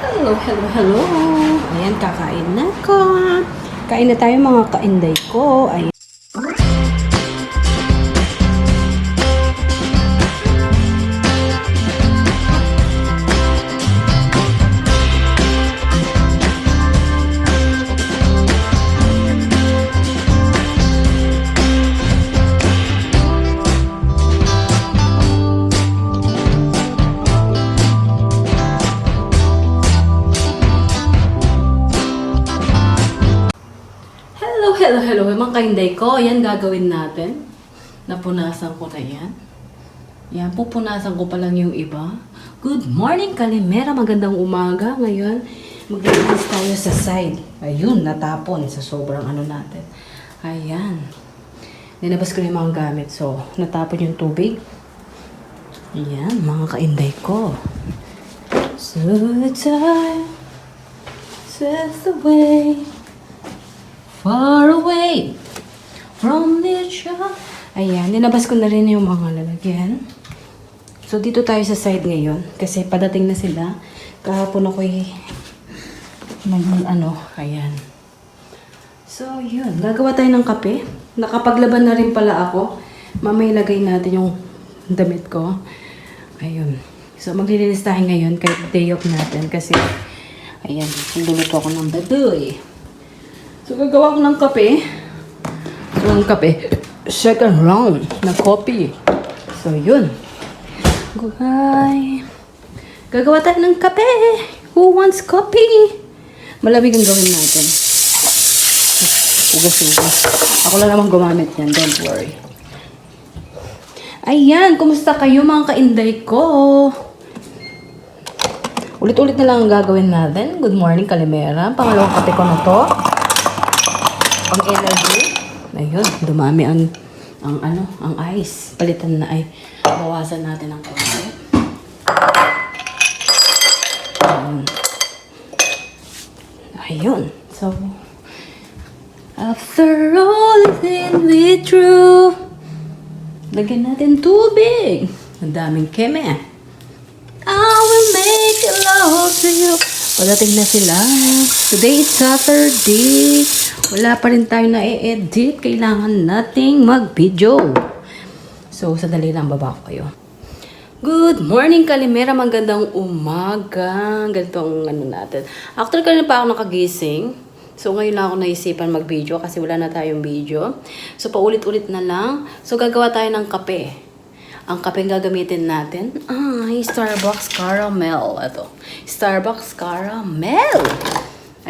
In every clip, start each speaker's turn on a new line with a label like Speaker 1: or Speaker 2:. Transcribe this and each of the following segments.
Speaker 1: Hello, hello, hello. Ayan, kakain na ko. Kain na tayo mga kainday ko. Ayan. Hello. Mga kainday ko, yan gagawin natin. Napunasan ko na yan. Yan, pupunasan ko pa lang yung iba. Good morning, Kalimera. Magandang umaga. Ngayon, maglilinis tayo sa side. Ayun, natapon sa sobrang ano natin. Ayan. Ninabas ko yung mga gamit. So, natapon yung tubig. Ayan, mga kainday ko. So time swept away far away from shore. Ayan, nilabas ko na rin yung mga lalagyan. So, dito tayo sa side ngayon. Kasi padating na sila. Kahapon ako'y may ano, ayan. So, yun. Gagawa tayo ng kape. Nakapaglaban na rin pala ako. Mamay lagay natin yung damit ko. Ayun. So, maglilinis tayo ngayon kahit day off natin. Kasi, ayan, luluto ako ng baboy. So, gagawa ko ng kape. Ang kape, second round na coffee. So, yun. Gugay. Gagawa tayo ng kape. Who wants coffee? Malamig ang gawin natin. Ugas-ugas. Ako lang naman gumamit yan. Don't worry. Ayan, kumusta kayo mga kainday ko? Ulit-ulit na lang ang gagawin natin. Good morning, Kalimera. Pangalawang kape ko na to ang energy. Ayun, dumami ang ang ano, ang ice. Palitan na ay bawasan natin ang konti. Ayun. Ayun. So, after all been we through, lagyan natin tubig. Ang daming keme. I will make love to you. Padating na sila. Today is Saturday. Wala pa rin tayo na i-edit. Kailangan nating mag-video. So, sadali lang baba ko kayo. Good morning, Kalimera. Magandang umaga. Ganito ang ano natin. Actually, kanina pa ako nakagising. So, ngayon lang ako naisipan mag-video kasi wala na tayong video. So, paulit-ulit na lang. So, gagawa tayo ng kape. Ang kape gagamitin natin ay Starbucks Caramel. Ito. Starbucks Caramel.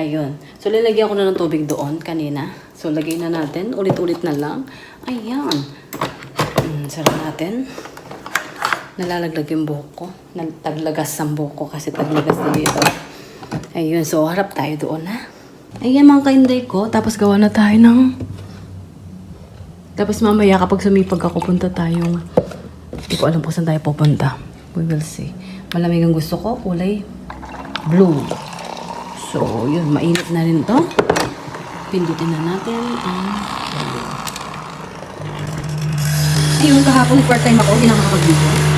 Speaker 1: Ayun. So, lalagyan ko na ng tubig doon kanina. So, lagay na natin. Ulit-ulit na lang. Ayan. Mm, sarap natin. Nalalaglag yung buhok ko. Taglagas ang buhok ko kasi taglagas na dito. Ayun. So, harap tayo doon, ha? Ayan, mga kainday ko. Tapos gawa na tayo ng... Tapos mamaya kapag sumipag ako, punta tayong... Hindi ko alam kung saan tayo pupunta. We will see. Malamig ang gusto ko, kulay blue. So, yun, mainit na rin to. Pindutin na natin ang. Ayun, kahapon part time ako, hindi na makapag-video.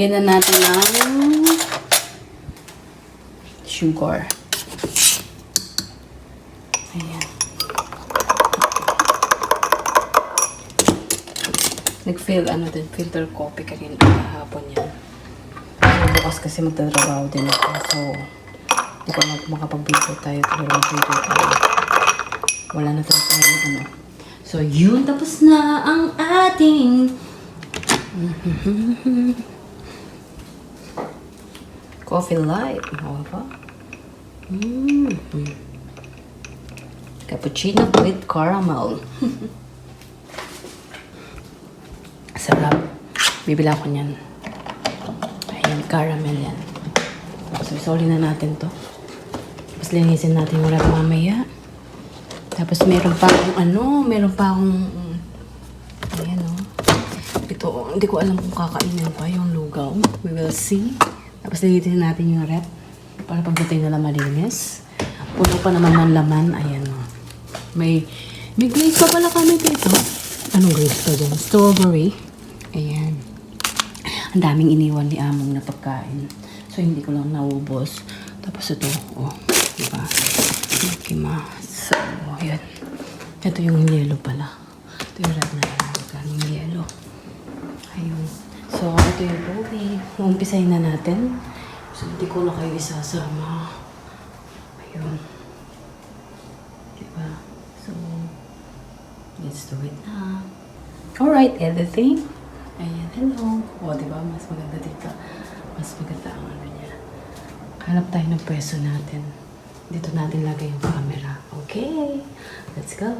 Speaker 1: Bigyan na natin ng sugar. Ayan. Nag-fill, ano din, filter coffee kanina kahapon yan. Bukas kasi magtatrabaho din ako. So, hindi ko na makapag-video tayo. Pero mag-video tayo. Wala na tayo tayo, ano. So, yun. Tapos na ang ating Coffee light. Oo ba? Mm. Cappuccino with caramel. Sarap. Bibila ko niyan. Ayan, caramel yan. So, isoli na natin to. Tapos linisin natin rag mamaya. Tapos meron pa akong ano, meron pa akong, ayan o. ito, hindi ko alam kung kakainin pa yung lugaw. We will see. Tapos lilitin natin yung rep para pagdating nila malinis. Puno pa naman ng laman. Ayan o. May, may glaze pa pala kami dito. Anong glaze pa dyan? Strawberry. Ayan. Ang daming iniwan ni Among na pagkain. So, hindi ko lang naubos. Tapos ito, oh, diba? Mouse. So, yun. Ito yung yellow pala. Ito yung red na yung yellow. Ayun. So, ito yung tubig. Umpisahin na natin. So, hindi ko na kayo isasama. Ayun. Diba? So, let's do it na. Alright, editing. Ayan, hello. O, diba? Mas maganda dito. Mas maganda ang ano niya. Hanap tayo ng pwesto natin. Dito natin lagay yung camera. Okay, let's go.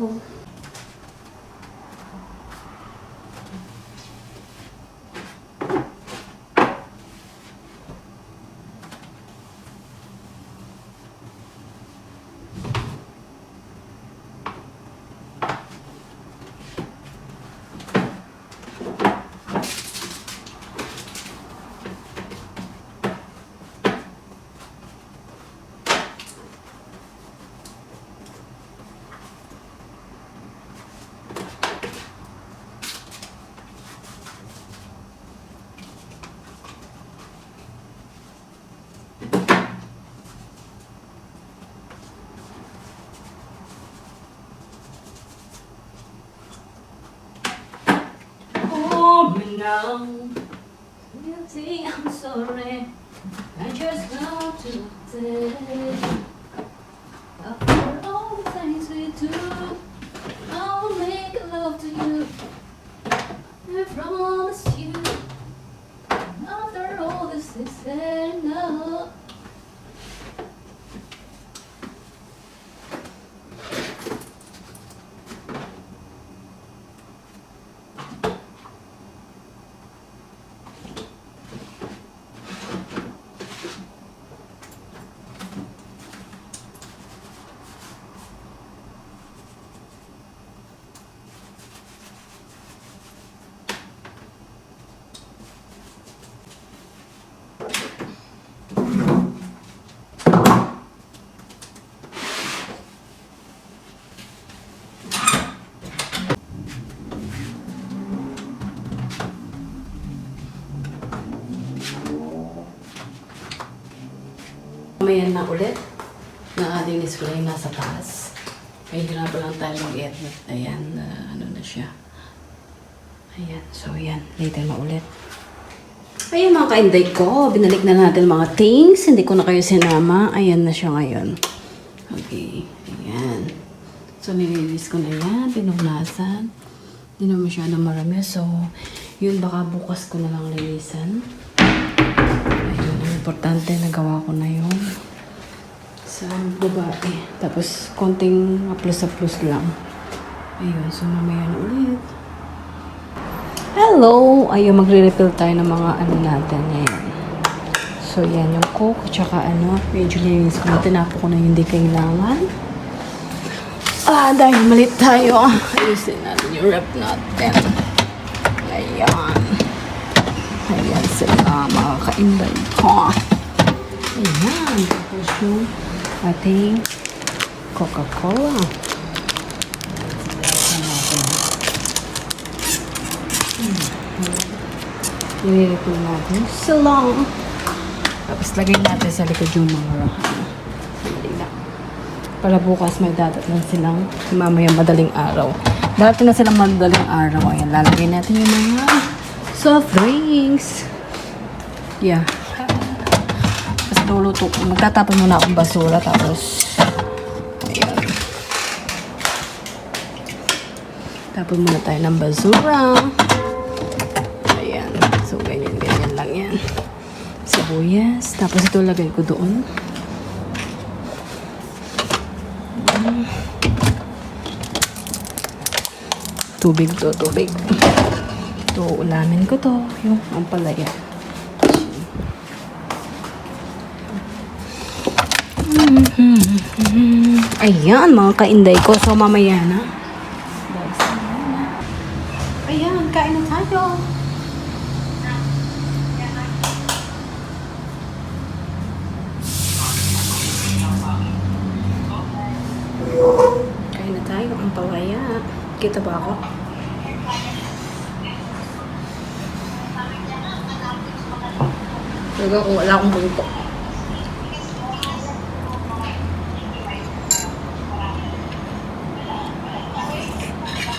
Speaker 1: Now. Guilty, I'm sorry. I just want to say. After all the things we do, I'll make love to you. I promise you. After all this is said Mayan na ulit. Na yung nasa taas. May hirapan lang tayo mag-edit. Ayan, na ano na siya. Ayan, so yan. Later na ulit. Ayan mga kainday ko. Binalik na natin mga things. Hindi ko na kayo sinama. Ayan na siya ngayon. Okay. Ayan. So, nililis ko na yan. Pinunasan. Hindi na masyadong marami. So, yun baka bukas ko na lang lilisan. Importante, nagawa ko na yun. Sa babae. Tapos, konting plus-plus lang. Ayun, so mamaya na ulit. Hello! Ayun, magre-refill tayo ng mga ano natin. Ayan. So, yan yung coke. Tsaka ano, medyo linis ko na. Tinapo ko na yung hindi kailangan. Ah, dahil malit tayo. Ayusin natin yung rep natin. Ayan. Ayan sila mga kainday ko. Ayan. Tapos yung ating Coca-Cola. Nililipin natin silang. Tapos lagay natin sa likod yung mga rahan. Sandali lang. Para bukas may dadat lang silang mamaya madaling araw. Dati na silang madaling araw. Ayan, lalagay natin yung mga soft drinks. Yeah. Tapos luluto ko. Magtatapon muna akong basura. Tapos, ayan. Tapon muna tayo ng basura. Ayan. So, ganyan, ganyan lang yan. Sibuyas. Tapos ito lagay ko doon. Tubig to, tubig. Ito, ulamin ko to. Yung ampalaya. Ayan, mga kainday ko. So, mamaya na. Ayan, kain na tayo. Kita ba ako? Talaga kung wala akong bunto.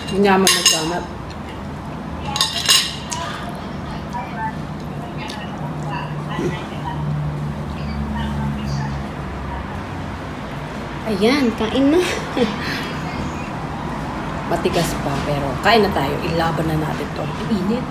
Speaker 1: Hindi naman. Ayan, kain na. Matigas pa, pero kain na tayo. Ilaban na natin to. Ang init.